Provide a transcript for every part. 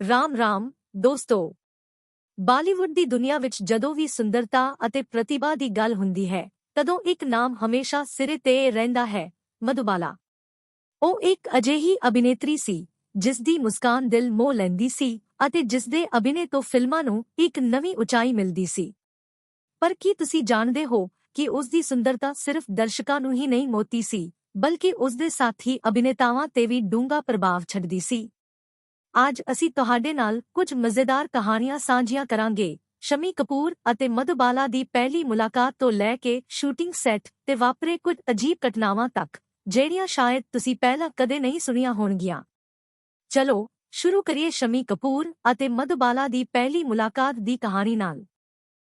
ਰਾਮ ਰਾਮ, ਦੋਸਤੋ। ਬਾਲੀਵੁੱਡ ਦੀ ਦੁਨੀਆ ਵਿੱਚ ਜਦੋਂ ਵੀ ਸੁੰਦਰਤਾ ਅਤੇ ਪ੍ਰਤਿਭਾ ਦੀ ਗੱਲ ਹੁੰਦੀ ਹੈ, ਤਦੋਂ ਇੱਕ ਨਾਮ ਹਮੇਸ਼ਾ ਸਿਰੇ ਤੇ ਰਹਿੰਦਾ ਹੈ, ਮਧੁਬਾਲਾ। ਉਹ ਇੱਕ ਅਜਿਹੀ ਅਭਿਨੇਤਰੀ ਸੀ ਜਿਸ ਦੀ ਮੁਸਕਾਨ ਦਿਲ ਮੋਹ ਲੈਂਦੀ ਸੀ ਅਤੇ ਜਿਸ ਦੇ ਅਭਿਨੇ ਤੋਂ ਫਿਲਮਾਂ ਨੂੰ ਇੱਕ ਨਵੀਂ ਉਚਾਈ ਮਿਲਦੀ ਸੀ। ਪਰ ਕੀ ਤੁਸੀਂ ਜਾਣਦੇ ਹੋ ਕਿ ਉਸ ਦੀ ਸੁੰਦਰਤਾ ਸਿਰਫ ਦਰਸ਼ਕਾਂ ਨੂੰ ਹੀ ਨਹੀਂ ਮੋਤੀ ਸੀ, ਬਲਕਿ ਉਸ ਦੇ ਸਾਥੀ ਅਭਿਨੇਤਾਵਾਂ ਤੇ ਵੀ ਡੂੰਘਾ ਪ੍ਰਭਾਵ ਛੱਡਦੀ ਸੀ? ਅੱਜ ਅਸੀਂ ਤੁਹਾਡੇ ਨਾਲ ਕੁਝ ਮਜ਼ੇਦਾਰ ਕਹਾਣੀਆਂ ਸਾਂਝੀਆਂ ਕਰਾਂਗੇ। ਸ਼ਮੀ ਕਪੂਰ ਅਤੇ ਮਧੁਬਾਲਾ ਦੀ ਪਹਿਲੀ ਮੁਲਾਕਾਤ ਤੋਂ ਲੈ ਕੇ ਸ਼ੂਟਿੰਗ ਸੈੱਟ ਤੇ ਵਾਪਰੇ ਕੁਝ ਅਜੀਬ ਘਟਨਾਵਾਂ ਤੱਕ, ਜਿਹੜੀਆਂ ਸ਼ਾਇਦ ਤੁਸੀਂ ਪਹਿਲਾਂ ਕਦੇ ਨਹੀਂ ਸੁਣੀਆਂ ਹੋਣਗੀਆਂ। ਚਲੋ, ਸ਼ੁਰੂ ਕਰੀਏ ਸ਼ਮੀ ਕਪੂਰ ਅਤੇ ਮਧੁਬਾਲਾ ਦੀ ਪਹਿਲੀ ਮੁਲਾਕਾਤ ਦੀ ਕਹਾਣੀ ਨਾਲ।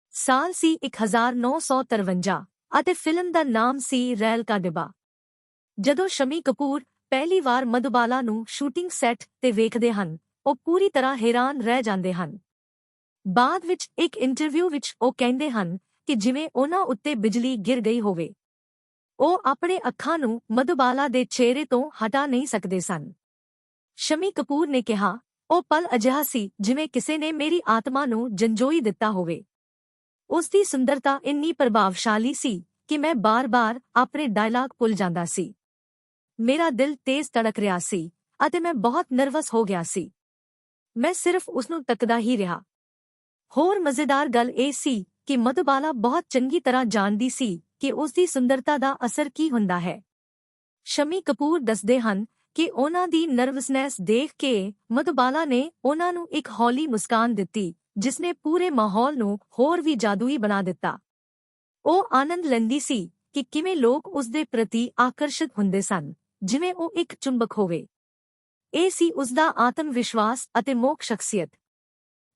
ਸਾਲ ਸੀ 1953 ਅਤੇ ਫਿਲਮ ਦਾ ਨਾਮ ਸੀ ਰੈਲ ਕਾ ਡਿਬਾ ਜਦੋਂ ਸ਼ਮੀ ਕਪੂਰ ਪਹਿਲੀ ਵਾਰ ਮਧੁਬਾਲਾ ਨੂੰ ਸ਼ੂਟਿੰਗ ਸੈੱਟ ਤੇ ਵੇਖਦੇ ਹਨ। ਉਹ ਪੂਰੀ ਤਰ੍ਹਾਂ ਹੈਰਾਨ ਰਹਿ ਜਾਂਦੇ ਹਨ। ਬਾਅਦ ਵਿੱਚ ਇੱਕ ਇੰਟਰਵਿਊ ਵਿੱਚ ਉਹ ਕਹਿੰਦੇ ਹਨ ਕਿ ਜਿਵੇਂ ਉਹਨਾਂ ਉੱਤੇ ਬਿਜਲੀ ਗਿਰ ਗਈ ਹੋਵੇ। ਉਹ ਆਪਣੇ ਅੱਖਾਂ ਨੂੰ ਮਧੁਬਾਲਾ ਦੇ ਚਿਹਰੇ ਤੋਂ ਹਟਾ ਨਹੀਂ ਸਕਦੇ ਸਨ। ਸ਼ਮੀ ਕਪੂਰ ਨੇ ਕਿਹਾ, ਉਹ ਪਲ ਅਜਿਹਾ ਸੀ ਜਿਵੇਂ ਕਿਸੇ ਨੇ ਮੇਰੀ ਆਤਮਾ ਨੂੰ ਜੰਜੋਈ ਦਿੱਤਾ ਹੋਵੇ। ਉਸ ਦੀ ਸੁੰਦਰਤਾ ਇੰਨੀ ਪ੍ਰਭਾਵਸ਼ਾਲੀ ਸੀ ਕਿ ਮੈਂ ਬਾਰ-ਬਾਰ ਆਪਣੇ ਡਾਇਲਾਗ ਭੁੱਲ ਜਾਂਦਾ ਸੀ। ਮੇਰਾ ਦਿਲ ਤੇਜ਼ ਧੜਕ ਰਿਹਾ ਸੀ ਅਤੇ ਮੈਂ ਬਹੁਤ ਨਰਵਸ ਹੋ ਗਿਆ ਸੀ। ਮੈਂ ਸਿਰਫ ਉਸ ਨੂੰ ਤੱਕਦਾ ਹੀ ਰਿਹਾ। ਹੋਰ ਮਜ਼ੇਦਾਰ ਗੱਲ ਇਹ ਸੀ ਕਿ ਮਧੁਬਾਲਾ ਬਹੁਤ ਚੰਗੀ ਤਰ੍ਹਾਂ ਜਾਣਦੀ ਸੀ ਕਿ ਉਸ ਦੀ ਸੁੰਦਰਤਾ ਦਾ ਅਸਰ ਕੀ ਹੁੰਦਾ ਹੈ। ਸ਼ਮੀ ਕਪੂਰ ਦੱਸਦੇ ਹਨ ਕਿ ਉਹਨਾਂ ਦੀ ਨਰਵਸਨੈਸ ਦੇਖ ਕੇ ਮਧੁਬਾਲਾ ਨੇ ਉਹਨਾਂ ਨੂੰ ਇੱਕ ਹੌਲੀ ਮੁਸਕਾਨ ਦਿੱਤੀ, ਜਿਸਨੇ ਪੂਰੇ ਮਾਹੌਲ ਨੂੰ ਹੋਰ ਵੀ ਜਾਦੂਈ ਬਣਾ ਦਿੱਤਾ। ਉਹ ਆਨੰਦ ਲੈਂਦੀ ਸੀ ਕਿ ਕਿਵੇਂ ਲੋਕ ਉਸ ਦੇ ਪ੍ਰਤੀ ਆਕਰਸ਼ਿਤ ਹੁੰਦੇ ਸਨ। ਜਿਵੇਂ ਉਹ ਇੱਕ ਚੁੰਬਕ ਹੋਵੇ। ਇਹ ਸੀ ਉਸ ਦਾ ਆਤਮ ਵਿਸ਼ਵਾਸ ਅਤੇ ਮੋਕ ਸ਼ਖਸੀਅਤ।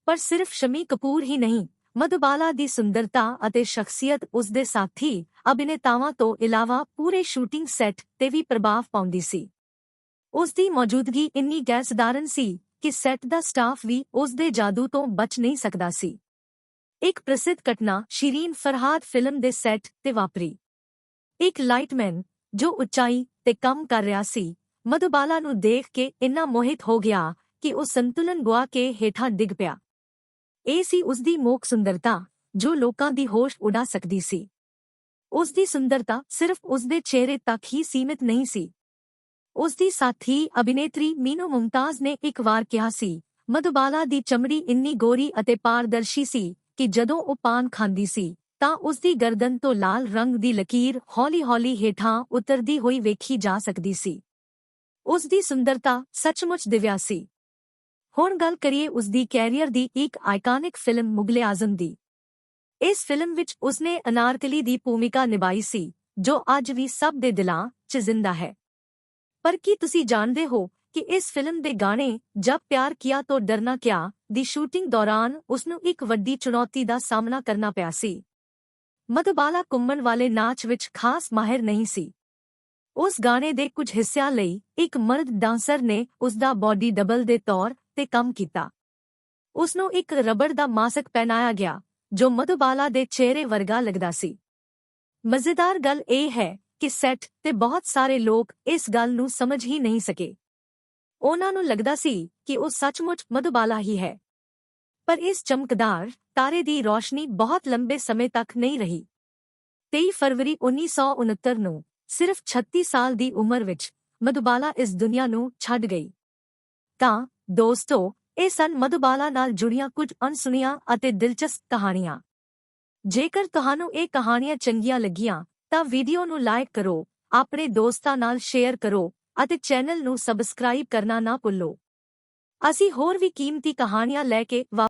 ਪਰ ਸਿਰਫ ਸ਼ਮੀ ਕਪੂਰ ਹੀ ਨਹੀਂ, ਮਧੁਬਾਲਾ ਦੀ ਸੁੰਦਰਤਾ ਅਤੇ ਸ਼ਖਸੀਅਤ ਉਸ ਦੇ ਸਾਥੀ ਅਭਿਨੇਤਾਵਾਂ ਤੋਂ ਇਲਾਵਾ ਪੂਰੇ ਸ਼ੂਟਿੰਗ ਸੈੱਟ ਤੇ ਵੀ ਪ੍ਰਭਾਵ ਪਾਉਂਦੀ ਸੀ। ਉਸ ਦੀ ਮੌਜੂਦਗੀ ਇੰਨੀ ਗੈਰ ਸਧਾਰਨ ਸੀ ਕਿ ਸੈੱਟ ਦਾ ਸਟਾਫ ਵੀ ਉਸ ਦੇ ਜਾਦੂ ਤੋਂ ਬਚ ਨਹੀਂ ਸਕਦਾ ਸੀ। ਇੱਕ ਪ੍ਰਸਿੱਧ ਘਟਨਾ ਸ਼ਿਰੀਨ ਫਰਹਾਦ ਫਿਲਮ ਦੇ ਸੈੱਟ ਤੇ ਵਾਪਰੀ। ਇੱਕ ਲਾਈਟਮੈਨ ਜੋ ਉਚਾਈ ਤੇ ਕੰਮ ਕਰ ਰਿਹਾ ਸੀ। ਮਧੁਬਾਲਾ ਨੂੰ ਦੇਖ ਕੇ ਇੰਨਾ ਮੋਹਿਤ ਹੋ ਗਿਆ ਕਿ ਉਹ ਸੰਤੁਲਨ ਗੁਆ ਕੇ ਹੇਠਾਂ ਡਿੱਗ ਪਿਆ। ਇਹ ਸੀ ਉਸ ਦੀ ਮੋਕ ਸੁੰਦਰਤਾ, ਜੋ ਲੋਕਾਂ ਦੀ ਹੋਸ਼ ਉਡਾ ਸਕਦੀ ਸੀ। ਉਸ ਦੀ ਸੁੰਦਰਤਾ ਸਿਰਫ ਉਸ ਦੇ ਚਿਹਰੇ ਤੱਕ ਹੀ ਸੀਮਿਤ ਨਹੀਂ ਸੀ। ਉਸ ਦੀ ਸਾਥੀ ਅਭਿਨੇਤਰੀ ਮੀਨੂ ਮੁਮਤਾਜ਼ ਨੇ ਇੱਕ ਵਾਰ ਕਿਹਾ ਸੀ, ਮਧੁਬਾਲਾ ਦੀ ਚਮੜੀ ਇੰਨੀ ਗੋਰੀ ਅਤੇ ਪਾਰਦਰਸ਼ੀ ਸੀ ਕਿ ਜਦੋਂ ਉਹ ਪਾਨ ਖਾਂਦੀ ਸੀ ਤਾਂ ਉਸ ਦੀ ਗਰਦਨ ਤੋਂ ਲਾਲ ਰੰਗ ਦੀ ਲਕੀਰ ਹੌਲੀ-ਹੌਲੀ ਹੇਠਾਂ ਉਤਰਦੀ ਹੋਈ ਵੇਖੀ ਜਾ ਸਕਦੀ ਸੀ। ਉਸ ਦੀ ਸੁੰਦਰਤਾ ਸੱਚਮੁੱਚ ਦਿਵਿਆ ਸੀ। ਹੁਣ ਗੱਲ ਕਰੀਏ ਉਸ ਦੀ ਕੈਰੀਅਰ ਦੀ ਇੱਕ ਆਈਕਾਨਿਕ ਫਿਲਮ ਮੁਗਲੇ ਆਜ਼ਮ ਦੀ। ਇਸ ਫਿਲਮ ਵਿੱਚ ਉਸਨੇ ਅਨਾਰਕਲੀ ਦੀ ਭੂਮਿਕਾ ਨਿਭਾਈ ਸੀ, ਜੋ ਅੱਜ ਵੀ ਸਭ ਦੇ ਦਿਲਾਂ 'ਚ ਜ਼ਿੰਦਾ ਹੈ। ਪਰ ਕੀ ਤੁਸੀਂ ਜਾਣਦੇ ਹੋ ਕਿ ਇਸ ਫਿਲਮ ਦੇ ਗਾਣੇ ਜਬ ਪਿਆਰ ਕੀਆ ਤੋ ਡਰਨਾ ਕਿਆ ਦੀ ਸ਼ੂਟਿੰਗ ਦੌਰਾਨ ਉਸ ਨੂੰ ਇੱਕ ਵੱਡੀ ਚੁਣੌਤੀ ਦਾ ਸਾਹਮਣਾ ਕਰਨਾ ਪਿਆ ਸੀ? ਮਧੁਬਾਲਾ ਕੁੰਮਣ ਵਾਲੇ ਨਾਚ ਵਿੱਚ ਖਾਸ ਮਾਹਿਰ ਨਹੀਂ ਸੀ। ਉਸ ਗਾਣੇ ਦੇ ਕੁਝ ਹਿੱਸਿਆਂ ਲਈ ਇੱਕ ਮਰਦ ਡਾਂਸਰ ਨੇ ਉਸ ਦਾ ਬਾਡੀ ਡਬਲ ਦੇ ਤੌਰ ਤੇ ਕੰਮ ਕੀਤਾ। ਉਸ ਨੂੰ ਇੱਕ ਰਬੜ ਦਾ ਮਾਸਕ ਪਹਿਨਾਇਆ ਗਿਆ, ਜੋ ਮਧੁਬਾਲਾ ਦੇ ਚਿਹਰੇ ਵਰਗਾ ਲੱਗਦਾ ਸੀ। ਮਜ਼ੇਦਾਰ ਗੱਲ ਇਹ ਹੈ ਕਿ ਸੈੱਟ ਤੇ ਬਹੁਤ ਸਾਰੇ ਲੋਕ ਇਸ ਗੱਲ ਨੂੰ ਸਮਝ ਹੀ ਨਹੀਂ ਸਕੇ। ਉਹਨਾਂ ਨੂੰ ਲੱਗਦਾ ਸੀ ਕਿ ਉਹ ਸੱਚਮੁੱਚ ਮਧੁਬਾਲਾ ਹੀ ਹੈ। ਪਰ ਇਸ ਚਮਕਦਾਰ ਤਾਰੇ ਦੀ ਰੋਸ਼ਨੀ ਬਹੁਤ ਲੰਬੇ ਸਮੇਂ ਤੱਕ ਨਹੀਂ ਰਹੀ। 23 ਫਰਵਰੀ 1969 ਨੂੰ ਸਿਰਫ 36 ਸਾਲ ਦੀ ਉਮਰ ਵਿੱਚ ਮਧੁਬਾਲਾ ਇਸ ਦੁਨੀਆ ਨੂੰ ਛੱਡ ਗਈ। ਤਾਂ ਦੋਸਤੋ, ਇਹ ਸਨ ਮਧੁਬਾਲਾ ਨਾਲ ਜੁੜੀਆਂ ਕੁਝ ਅਣਸੁਣੀਆਂ ਅਤੇ ਦਿਲਚਸਪ ਕਹਾਣੀਆਂ। ਜੇਕਰ ਤੁਹਾਨੂੰ ਇਹ ਕਹਾਣੀਆਂ ਚੰਗੀਆਂ ਲੱਗੀਆਂ, ਤਾਂ ਵੀਡੀਓ ਨੂੰ ਲਾਈਕ ਕਰੋ, ਆਪਣੇ ਦੋਸਤਾਂ ਨਾਲ ਸ਼ੇਅਰ ਕਰੋ ਅਤੇ ਚੈਨਲ ਨੂੰ ਸਬਸਕ੍ਰਾਈਬ ਕਰਨਾ ਨਾ ਭੁੱਲੋ। ਅਸੀਂ ਹੋਰ ਵੀ ਕੀਮਤੀ ਕਹਾਣੀਆਂ ਲੈ ਕੇ ਵਾ